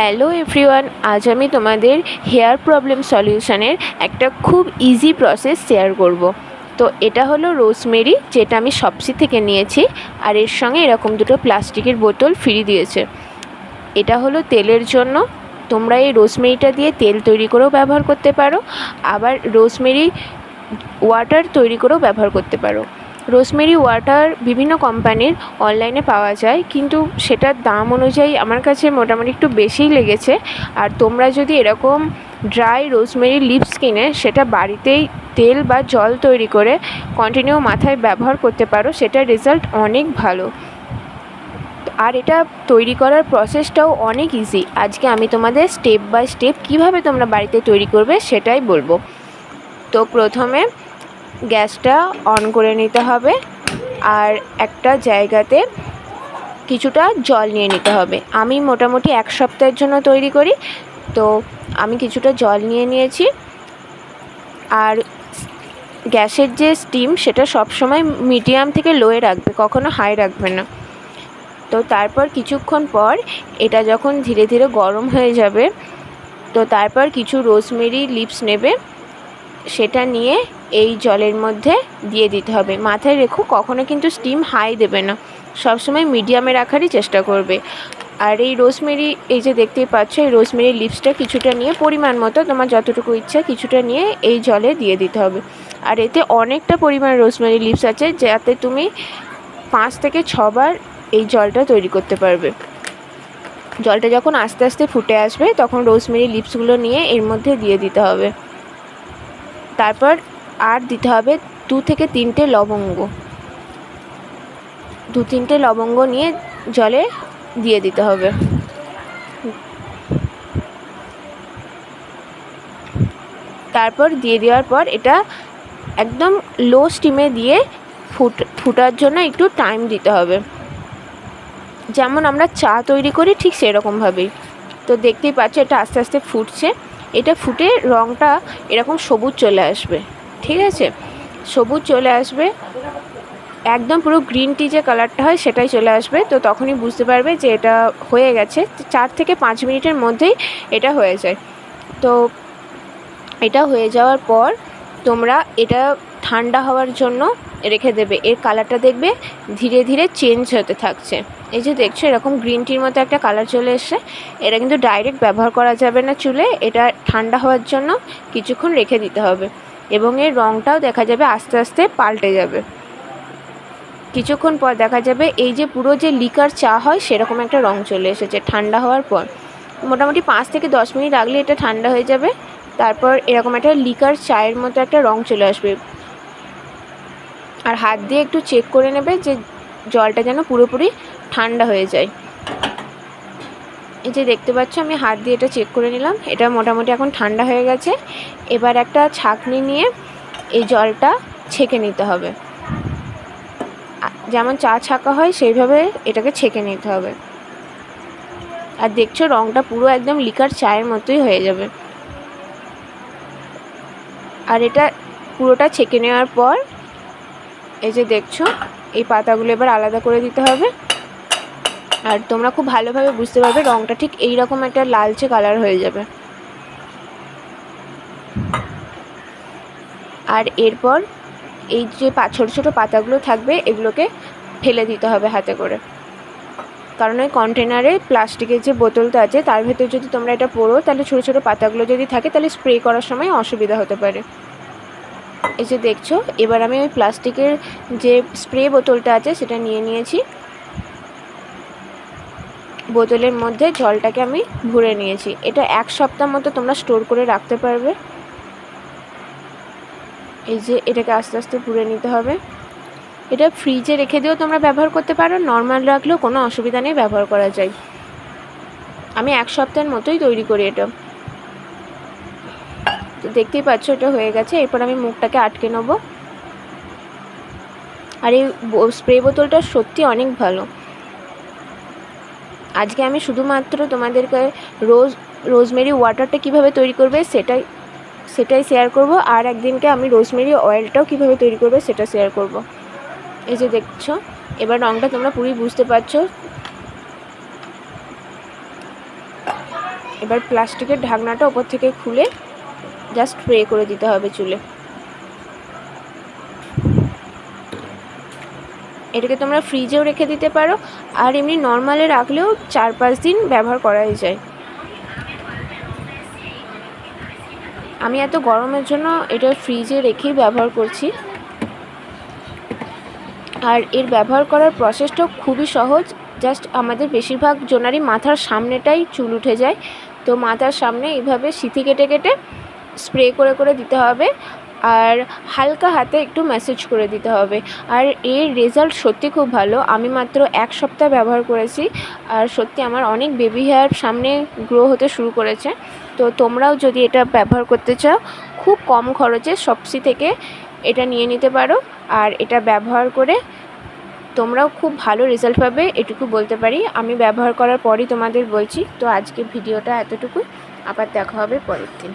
Hello everyone, আজ আমি তোমাদের হেয়ার প্রবলেম সলিউশনের একটা খুব ইজি প্রসেস শেয়ার করব। তো এটা হলো রোজমেরি, যেটা আমি সবসি থেকে নিয়েছি, আর এর সঙ্গে এরকম দুটো প্লাস্টিকের বোতল ফ্রি দিয়েছে। এটা হলো তেলের জন্য, তোমরা এই রোজমেরিটা দিয়ে তেল তৈরি করেও ব্যবহার করতে পারো, আবার রোজমেরি ওয়াটার তৈরি করেও ব্যবহার করতে পারো। রোজমেরি ওয়াটার বিভিন্ন কোম্পানির অনলাইনে পাওয়া যায়, কিন্তু সেটার দাম অনুযায়ী আমার কাছে মোটামুটি একটু বেশিই লেগেছে। আর তোমরা যদি এরকম ড্রাই রোজমেরি লিপস কিনে, সেটা বাড়িতেই তেল বা জল তৈরি করে কন্টিনিউ মাথায় ব্যবহার করতে পারো, সেটার রেজাল্ট অনেক ভালো। আর এটা তৈরি করার প্রসেসটাও অনেক ইজি আজকে আমি তোমাদের স্টেপ বাই স্টেপ কীভাবে তোমরা বাড়িতে তৈরি করবে সেটাই বলব। তো প্রথমে গ্যাসটা অন করে নিতে হবে আর একটা জায়গাতে কিছুটা জল নিয়ে নিতে হবে। আমি মোটামুটি এক সপ্তাহের জন্য তৈরি করি, তো আমি কিছুটা জল নিয়ে নিয়েছি। আর গ্যাসের যে স্টিম সেটা সবসময় মিডিয়াম থেকে লোয়ে রাখবে, কখনো হাই রাখবে না। তো তারপর কিছুক্ষণ পর এটা যখন ধীরে ধীরে গরম হয়ে যাবে, তো তারপর কিছু রোজমেরি লিপস নেবে, সেটা নিয়ে এই জলের মধ্যে দিয়ে দিতে হবে। মাথায় রেখো, কখনো কিন্তু স্টিম হাই দেবে না। সবসময় মিডিয়ামে রাখারই চেষ্টা করবে। আর এই রোজমেরি এই যে দেখতেই পাচ্ছ, এই রোজমেরি লিপসটা কিছুটা নিয়ে পরিমাণ মতো, তোমার যতটুকু ইচ্ছা কিছুটা নিয়ে এই জলে দিয়ে দিতে হবে। আর এতে অনেকটা পরিমাণ রোজমেরি লিপস আছে, যাতে তুমি পাঁচ থেকে ছবার এই জলটা তৈরি করতে পারবে। জলটা যখন আস্তে আস্তে ফুটে আসবে, তখন রোজমেরি লিপসগুলো নিয়ে এর মধ্যে দিয়ে দিতে হবে। তারপর আর দিতে হবে দু থেকে তিনটে লবঙ্গ। দু তিনটে লবঙ্গ নিয়ে জলে দিয়ে দিতে হবে। তারপর দিয়ে দেওয়ার পর এটা একদম লো স্টিমে দিয়ে ফুট, ফুটার জন্য একটু টাইম দিতে হবে। যেমন আমরা চা তৈরি করি ঠিক সেরকমভাবেই। তো দেখতেই পাচ্ছ এটা আস্তে আস্তে ফুটছে। এটা ফুটে রঙটা এরকম সবুজ চলে আসবে। ঠিক আছে? সবুজ চলে আসবে। একদম পুরো গ্রিন টি যে কালারটা হয় সেটাই চলে আসবে। তো তখনই বুঝতে পারবে যে এটা হয়ে গেছে। চার থেকে পাঁচ মিনিটের মধ্যেই এটা হয়ে যায়। তো এটা হয়ে যাওয়ার পর তোমরা এটা ঠান্ডা হওয়ার জন্য রেখে দেবে। এর কালারটা দেখবে ধীরে ধীরে চেঞ্জ হতে থাকছে। এই যে দেখছ এরকম গ্রিন টির মতো একটা কালার চলে এসছে। এটা কিন্তু ডাইরেক্ট ব্যবহার করা যাবে না চুলে। এটা ঠান্ডা হওয়ার জন্য কিছুক্ষণ রেখে দিতে হবে। এবং এর রঙটাও দেখা যাবে আস্তে আস্তে পাল্টে যাবে। কিছুক্ষণ পর দেখা যাবে এই যে পুরো যে লিকার চা হয়, সেরকম একটা রং চলে এসেছে ঠান্ডা হওয়ার পর। মোটামুটি পাঁচ থেকে দশ মিনিট রাখলে এটা ঠান্ডা হয়ে যাবে। তারপর এরকম একটা লিকার চায়ের মতো একটা রং চলে আসবে। আর হাত দিয়ে একটু চেক করে নেবে যে জলটা যেন পুরোপুরি ঠান্ডা হয়ে যায়। এই যে দেখতে পাচ্ছ, আমি হাত দিয়ে এটা চেক করে নিলাম। এটা মোটামুটি এখন ঠান্ডা হয়ে গেছে। এবার একটা ছাঁকনি নিয়ে এই জলটা ছেঁকে নিতে হবে। যেমন চা ছাঁকা হয়, সেইভাবে এটাকে ছেঁকে নিতে হবে। আর দেখছ রঙটা পুরো একদম লিকার চায়ের মতোই হয়ে যাবে। আর এটা পুরোটা ছেঁকে নেওয়ার পর, এই যে দেখছ, এই পাতাগুলো এবার আলাদা করে দিতে হবে। আর তোমরা খুব ভালোভাবে বুঝতে পারবে রঙটা ঠিক এই রকম একটা লালচে কালার হয়ে যাবে। আর এরপর এই যে ছোটো ছোটো পাতাগুলো থাকবে, এগুলোকে ফেলে দিতে হবে হাতে করে। কারণ ওই কন্টেনারে প্লাস্টিকের যে বোতলটা আছে, তার ভেতর যদি তোমরা এটা পড়ো, তাহলে ছোটো ছোটো পাতাগুলো যদি থাকে, তাহলে স্প্রে করার সময় অসুবিধা হতে পারে। এই যে দেখছ, এবার আমি ওই প্লাস্টিকের যে স্প্রে বোতলটা আছে, সেটা নিয়ে নিয়েছি। বোতলের মধ্যে জলটাকে আমি ভরে নিয়েছি। এটা এক সপ্তাহ মতো তোমরা স্টোর করে রাখতে পারবে। এই যে এটাকে আস্তে আস্তে পুড়ে নিতে হবে। এটা ফ্রিজে রেখে দিয়েও তোমরা ব্যবহার করতে পারো। নর্মাল রাখলেও কোনো অসুবিধা নেই ব্যবহার করা যায়। আমি এক সপ্তাহের মতোই তৈরি করি এটা। তো দেখতেই পাচ্ছ এটা হয়ে গেছে। এরপর আমি মুখটাকে আটকে নেব। আর এই স্প্রে বোতলটা সত্যি অনেক ভালো। আজকে আমি শুধুমাত্র তোমাদেরকে রোজ, রোজমেরি ওয়াটারটা কীভাবে তৈরি করবে সেটাই সেটাই শেয়ার করব। আর একদিনকে আমি রোজমেরি অয়েলটাও কীভাবে তৈরি করবে সেটা শেয়ার করব। এই যে দেখছ, এবার রঙটা তোমরা পুরোই বুঝতে পারছ। এবার প্লাস্টিকের ঢাকনাটা ওপর থেকে খুলে জাস্ট স্প্রে করে দিতে হবে চুলে। এটাকে তোমরা ফ্রিজেও রেখে দিতে পারো, আর এমনি নর্মালে রাখলেও চার পাঁচ দিন ব্যবহার করাই যায়। আমি এত গরমের জন্য এটা ফ্রিজে রেখেই ব্যবহার করছি। আর এর ব্যবহার করার প্রসেসটাও খুবই সহজ জাস্ট আমাদের বেশিরভাগ জনারই মাথার সামনেটাই চুল উঠে যায়। তো মাথার সামনে এইভাবে সিথি কেটে কেটে স্প্রে করে করে দিতে হবে। আর হালকা হাতে একটু ম্যাসেজ করে দিতে হবে। আর এর রেজাল্ট সত্যি খুব ভালো। আমি মাত্র এক সপ্তাহ ব্যবহার করেছি। আর সত্যি আমার অনেক বেবি হেয়ার সামনে গ্রো হতে শুরু করেছে। তো তোমরাও যদি এটা ব্যবহার করতে চাও, খুব কম খরচে সবসি থেকে এটা নিয়ে নিতে পারো। আর এটা ব্যবহার করে তোমরাও খুব ভালো রেজাল্ট পাবে, এটুকু বলতে পারি। আমি ব্যবহার করার পরই তোমাদের বলছি। তো আজকে ভিডিওটা এতটুকু আবার দেখা হবে পরের দিন।